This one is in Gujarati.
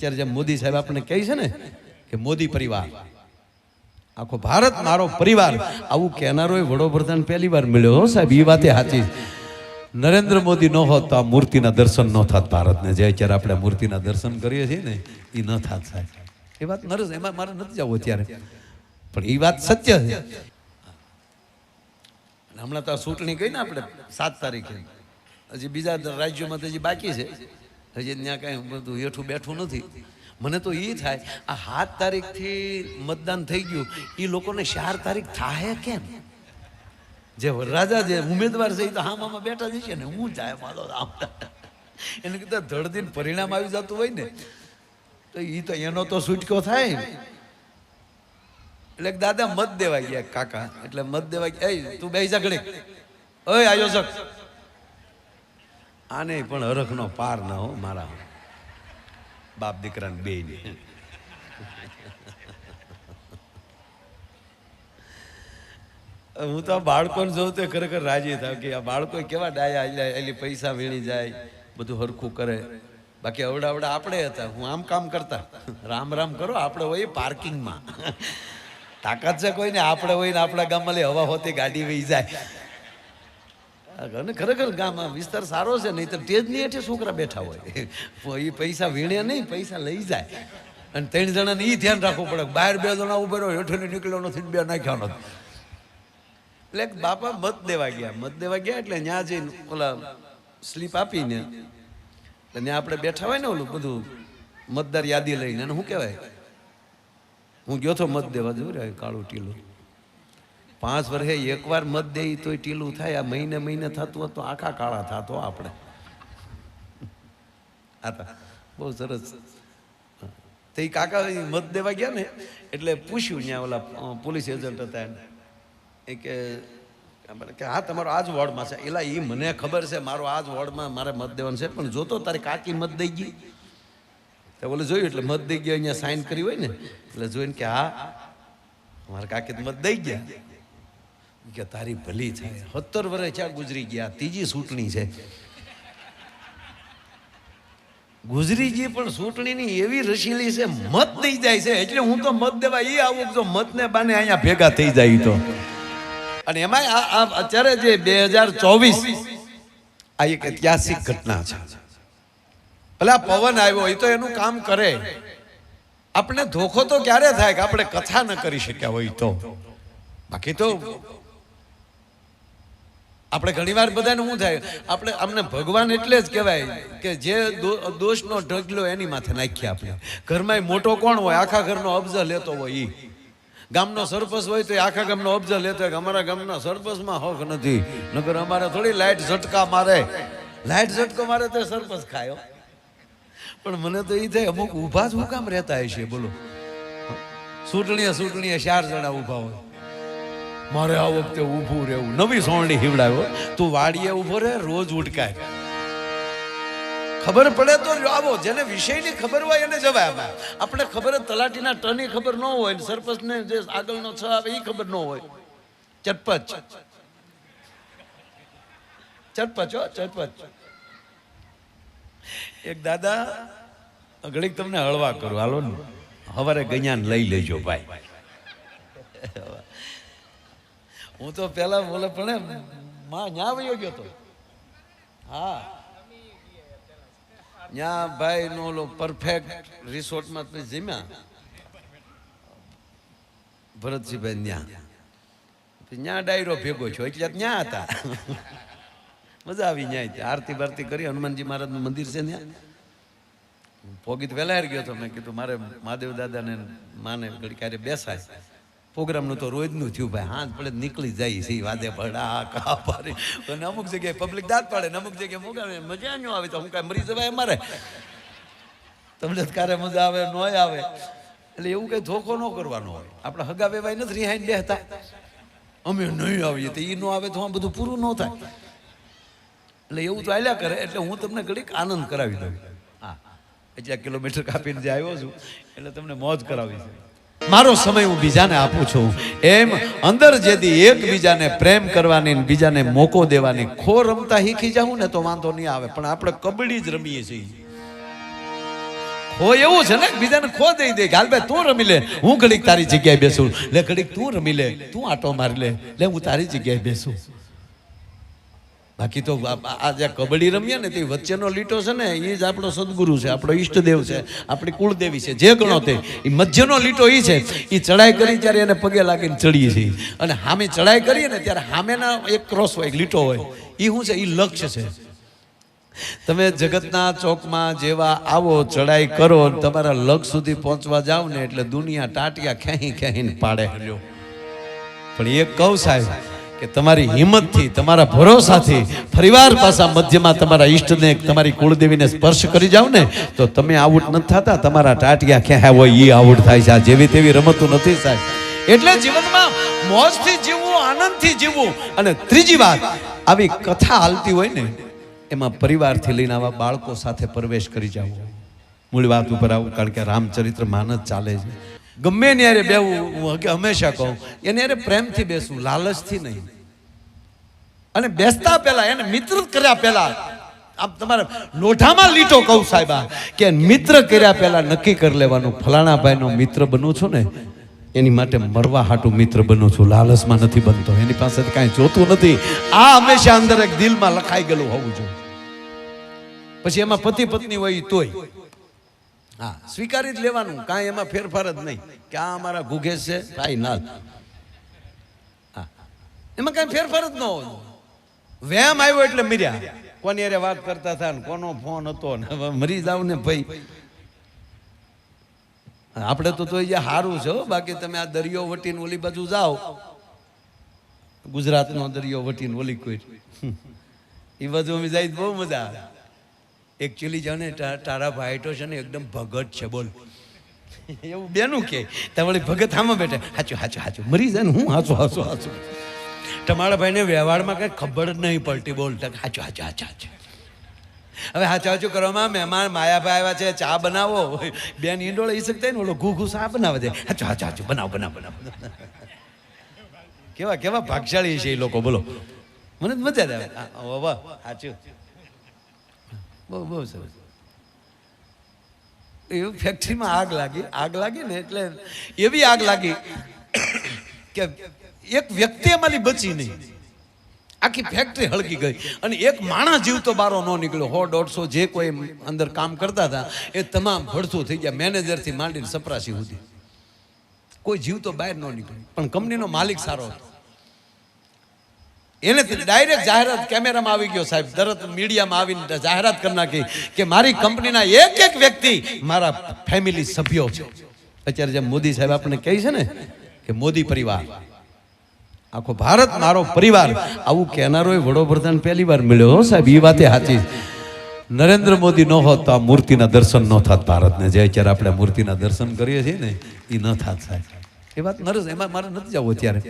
અત્યારે જેમ મોદી સાહેબ આપણને કહે છે ને કે મોદી પરિવાર, આખો ભારત મારો પરિવાર. આવું કહેનારો વડોપ્રધાન પહેલી વાર મળ્યો. હો સાહેબ એ વાતે સાચી. નરેન્દ્ર મોદી ન હોત તો આ મૂર્તિના દર્શન ન થાત ભારતને. જે અત્યારે આપણે મૂર્તિના દર્શન કરીએ છીએ ને એ ન થાત સાહેબ. એ વાત નરેશ, એમાં મારે નથી જવું અત્યારે. પણ એ વાત સત્ય છે. હમણાં તો ચૂંટણી ગઈ ને આપણે, સાત તારીખે. હજી બીજા રાજ્યોમાં તો હજી બાકી છે. હજી ત્યાં કાંઈ બધું હેઠું બેઠું નથી. મને તો એ થાય આ સાત તારીખથી મતદાન થઈ ગયું એ લોકોને ચાર તારીખ થાય કેમ? જે વરરાજા જે ઉમેદવાર છે એ તો હામામાં બેઠા જશે ને હું જાય મારો આમ એને કીધું ધડદીન પરિણામ આવી જતું હોય ને તો એ તો એનો તો સૂચકો થાય એટલે દાદા મત દેવા ગયા કાકા એટલે મત દેવા ગયા. "એય, તું બે ઝઘડે ઓય આયોજક આને પણ હરખનો પાર ના હો, મારા બાપ દીકરાને બે હું તો આ બાળકોને જોઉં તો ખરેખર રાજી થાવ કે આ બાળકો કેવા ડાયા એટલે પૈસા વીણી જાય, બધું હરખું કરે. બાકી અવડા આપણે હતા, હું આમ કામ કરતા. રામ રામ કરો, આપણે હોય પાર્કિંગમાં. તાકાત છે કોઈને, આપણે હોય ને આપણા ગામમાં લઈ હવા હોતી ગાડી વહી જાય. અને ખરેખર ગામ વિસ્તાર સારો છે નહીં તો તેજની હેઠે છોકરા બેઠા હોય. એ પૈસા વીણે નહીં, પૈસા લઈ જાય. અને ત્રણ જણાને એ ધ્યાન રાખવું પડે બહાર બે જણા ઊભો રહ્યો હેઠળ નીકળ્યો નથી બે નાખ્યો નથી. એટલે બાપા મત દેવા ગયા, મત દેવા ગયા એટલે ત્યાં જઈને ઓલા સ્લીપ આપીને, એટલે ત્યાં આપણે બેઠા હોય ને ઓલું બધું મતદાર યાદી લઈને એને શું કહેવાય? હું ગયો તો મત દેવા રે કાળું ટીલું. પાંચ વર્ષે એકવાર મત દે તોય ટીલું થાય. આ મહિને મહિને થતું હોત તો આખા કાળા થતો આપણે. બહુ સરસ. તે કાકા મત દેવા ગયા ને, એટલે પૂછ્યું ત્યાં ઓલા પોલીસ એજન્ટ હતા એને. એ કે કે, હા, તમારો આ જ વોર્ડમાં છે. એલા એ મને ખબર છે, મારો આ જ વોર્ડમાં મારે મત દેવાનું છે, પણ જોતો તારી કાકી મત દઈ ગઈ. તો બોલે, જોયું એટલે મત દઈ ગયા, અહીંયા સાઈન કરી હોય ને. એટલે જોઈને કે, હા, મારા કાકી તો મત દઈ ગયા. કે તારી ભલી થાય. સત્તર વર્ષ ક્યાં ગુજરી ગયા? ત્રીજી ચૂંટણી છે. ગુજરીજી પણ ચૂંટણીની એવી રસીલી છે, મત દઈ જાય છે. એટલે હું તો મત દેવા એ આવું તો મતને બાને અહીંયા ભેગા થઈ જાય તો. અને એમાં આ અત્યારે જે બે હજાર ચોવીસ, આ એક ઐતિહાસિક ઘટના છે. ભલે પવન આવ્યો એ તો એનું કામ કરે. આપણે ધોખો તો ક્યારે થાય કે આપણે કથા ન કરી શક્યા હોય તો. બાકી તો આપણે ઘણીવાર બધાને શું થાય? આપણે અમને ભગવાન એટલે જ કહેવાય કે જે દોષનો ઢગલો એની માથે નાખીએ આપણે. ઘરમાં મોટો કોણ હોય? આખા ઘરનો અબજા લેતો હોય એ ગામનો સરપંચ હોય તો આખા ગામનો અબજા લેતો હોય અમારા ગામના સરપંચમાં હક નથી. નગર અમારે થોડી લાઇટ ઝટકા મારે. લાઇટ ઝટકો મારે તો સરપંચ ખાયો પણ મને તો એ થાય, અમુક ઊભા જ હું કામ રહેતા હશે, બોલો. ચૂંટણીએ ચૂંટણીએ ચાર જણા ઊભા હોય. મારે આ વખતે ઊભું રહેવું. નવી સોંડી હિવડાવ્યો. તું વાડીએ ઊભો રહે, રોજ ઉટકાય ખબર પડે તો આવો. જેને વિષયની ખબર હોય એને આમાં. આપણે ખબર તલાટીના ટની ખબર ન હોય ને સરપંચને જે આગળનો છ આવે એ ખબર ન હોય. ચટપચ ચટપચ હો ચટપચ એક દાદા ઘડીક તમને હળવા કરું. હાલો ને. હવારે ગૈયાને લઈ લેજો ભાઈ. હું તો પેલા બોલે, પણ માં ન્યા વયો ગયો તો. હા. ન્યા ભાઈ નો ઓલો પરફેક્ટ રિસોર્ટમાં તમે જીમ્યા? ભરતસિંહભાઈ ન્યા. ન્યા ડાયરો ભેગો છો એટલે ન્યા હતા. મજા આવી ન્યા આરતી બારતી કરી, હનુમાનજી મહારાજનું મંદિર છે ત્યાં પોગીત વહેલા ગયો તો મેં કીધું, મારે મહાદેવ દાદાને માને ઘડી ક્યારે બેસાય. પ્રોગ્રામનું તો રોજનું થયું ભાઈ. હાથ પડે નીકળી જાય છે, વાદે ભડા કા પારે અને અમુક જગ્યાએ પબ્લિક દાંત પાડે અમુક જગ્યાએ મોગાવે મજા ન આવે તો હું કાંઈ મરી જવાય અમારે. તમને જ ક્યારે મજા આવે, ન આવે. એટલે એવું કંઈ ધોખો ન કરવાનો હોય. આપણે હગા વેવાય નથી, રિહાઈને બેહતા. અમે નહીં આવીએ તો એ ન આવે તો આ બધું પૂરું ન થાય. એટલે એવું તો આલ્યા કરે, એટલે હું તમને ઘડીક આનંદ કરાવી દઉં. હા. પચાસ કિલોમીટર કાપીને જે આવ્યો છું, એટલે તમને મોજ કરાવી છે મારો સમય હું બીજાને આપું છું. એમ અંદર જેથી એકબીજાને પ્રેમ કરવાની બીજાને મોકો દેવાની ખો રમતા શીખી જાઉં ને તો વાંધો નહીં આવે. પણ આપણે કબડ્ડી જ રમીએ છીએ. હોય એવું છે ને બીજાને ખો દઈ દે હાલ ભાઈ, તું રમી લે. હું ઘડીક તારી જગ્યાએ બેસું. લે, ઘડીક તું રમી લે. તું આટો મારી લે. લે, હું તારી જગ્યાએ બેસું. બાકી તો આ જે કબડ્ડી રમીએ ને તે વચ્ચેનો લીટો છે ને એ જ આપણો સદગુરુ છે, આપણો ઈષ્ટદેવ છે, આપણી કુળદેવી છે, જે ગણો તે. એ મધ્યનો લીટો એ છે એ ચડાઈ કરી ત્યારે એને પગે લાગીને ચડીએ છીએ. અને સામે ચડાઈ કરીએ ને ત્યારે સામેના એક ક્રોસ હોય લીટો હોય. એ શું છે? એ લક્ષ્ય છે. તમે જગતના ચોકમાં જેવા આવો, ચડાઈ કરો તમારા લક્ષ સુધી પહોંચવા જાવ ને એટલે દુનિયા ટાટિયા ક્યાંય ખેંચીને પાડે. પણ એક કહું સાહેબ કે તમારી હિંમતથી, તમારા ભરોસાથી ફરીવાર પાછા મધ્યમાં તમારા ઈષ્ટને, તમારી કુળદેવીને સ્પર્શ કરી જાવ ને, તો તમે આઉટ નથી થતા, તમારા ટાટિયા ક્યાં હોય એ આઉટ થાય છે. આ જેવી તેવી રમતું નથી સાહેબ. એટલે જીવનમાં મોજથી જીવવું, આનંદથી જીવવું અને ત્રીજી વાત, આવી કથા હાલતી હોય ને, એમાં પરિવારથી લઈને આવા બાળકો સાથે પ્રવેશ કરી જાવ મૂળ વાત ઉપર આવું, કારણ કે રામચરિત્ર માનસ ચાલે છે. ગમે ને યારે બેવું હું હંમેશા કહું, એને યારે પ્રેમથી બેસવું, લાલચથી નહીં. અને બેસતા પહેલા, એને મિત્ર કર્યા પહેલા, આમ તમારે લોઢામાં લીટો કહું સાહેબા કે મિત્ર કર્યા પહેલા નક્કી કરી લેવાનું. ફલાણા ભાઈનો મિત્ર બનું છું ને, એની માટે મરવા હાટું મિત્ર બનું છું, લાલચમાં નથી બનતો, એની પાસે કાંઈ જોતું નથી. આ હંમેશા અંદર એક દિલમાં લખાઈ ગયેલું હોવું જોઈએ. પછી એમાં પતિ પત્ની હોય તોય હા, સ્વીકારી જ લેવાનું. કાંઈ એમાં ફેરફાર જ નહીં. કે આ અમારા ગુગેશ છે, કાંઈ ના. હા. એમાં કાંઈ ફેરફાર જ ન હોય. વ્યામ આવ્યો એટલે મર્યા. કોની અરે વાત કરતા હતા ને કોનો ફોન હતો ને મરી જાવ ને ભાઈ. આપણે તો તોય જે સારું છે બાકી તમે આ દરિયો વટીને ઓલી બાજુ જાઓ. ગુજરાતનો દરિયો વટીને ઓલી કોઈ. એ બાજુ અમે જાય બહુ મજા આવે. એકચ્યુઅલી જાણે તારા ભાઈ તો છે ને એકદમ ભગત છે બોલ. એવું બેનું કે? તમારી ભગત આમાં બેઠે? હાચું હાચું હાચું. મરી જાય ને હું હાચું હાચું હાચું. તમારા ભાઈને વ્યવહારમાં કંઈ ખબર જ નહીં પડતી બોલતા હાચું હાચું હાચું હાચું. હવે હાચા હાચું કરવામાં મહેમાન માયાભાઈ આવ્યા છે ચા બનાવો. બેન ઈંડોળ એ શકતા ને ઓલો ઘૂ ઘૂ ચા બનાવે છે. હાચું હાચું હાચું. બનાવ બનાવ બનાવ. કેવા કેવા ભાગશાળી છે એ લોકો બોલો. મને મજા આવે. વાહ સાચું બહુ બહુ સરસ. એવું ફેક્ટરીમાં આગ લાગી. આગ લાગી ને એટલે એવી આગ લાગી કે એક વ્યક્તિ એમાંથી બચી નહીં. આખી ફેક્ટરી હળગી ગઈ. અને એક માણસ જીવતો બારો ન નીકળ્યો. હો, દોઢસો જે કોઈ અંદર કામ કરતા હતા, એ તમામ ભડથું થઈ ગયા. મેનેજરથી માંડીને સપરાસી સુધી. કોઈ જીવતો બહાર ન નીકળ્યો. પણ કંપનીનો માલિક સારો હતો. એને ડાયરેક્ટ જાહેરાત કેમેરામાં આવી ગયો સાહેબ. તરત મીડિયામાં આવીને જાહેરાત કરી નાખી કે મારી કંપનીના એક એક વ્યક્તિ મારા ફેમિલી સભ્યો છે. અત્યારે જેમ મોદી સાહેબ આપણને કહે છે ને કે મોદી પરિવાર. આખો ભારત મારો પરિવાર. આવું કહેનારો વડોપ્રધાન પહેલી વાર મળ્યો હો સાહેબ એ વાતે સાચી. નરેન્દ્ર મોદી ન હોત તો આ મૂર્તિના દર્શન ન થાત ભારતને. જે અત્યારે આપણે મૂર્તિના દર્શન કરીએ છીએ ને એ ન થાત સાહેબ. એ વાત નરેશ, એમાં મારે નથી જવું અત્યારે.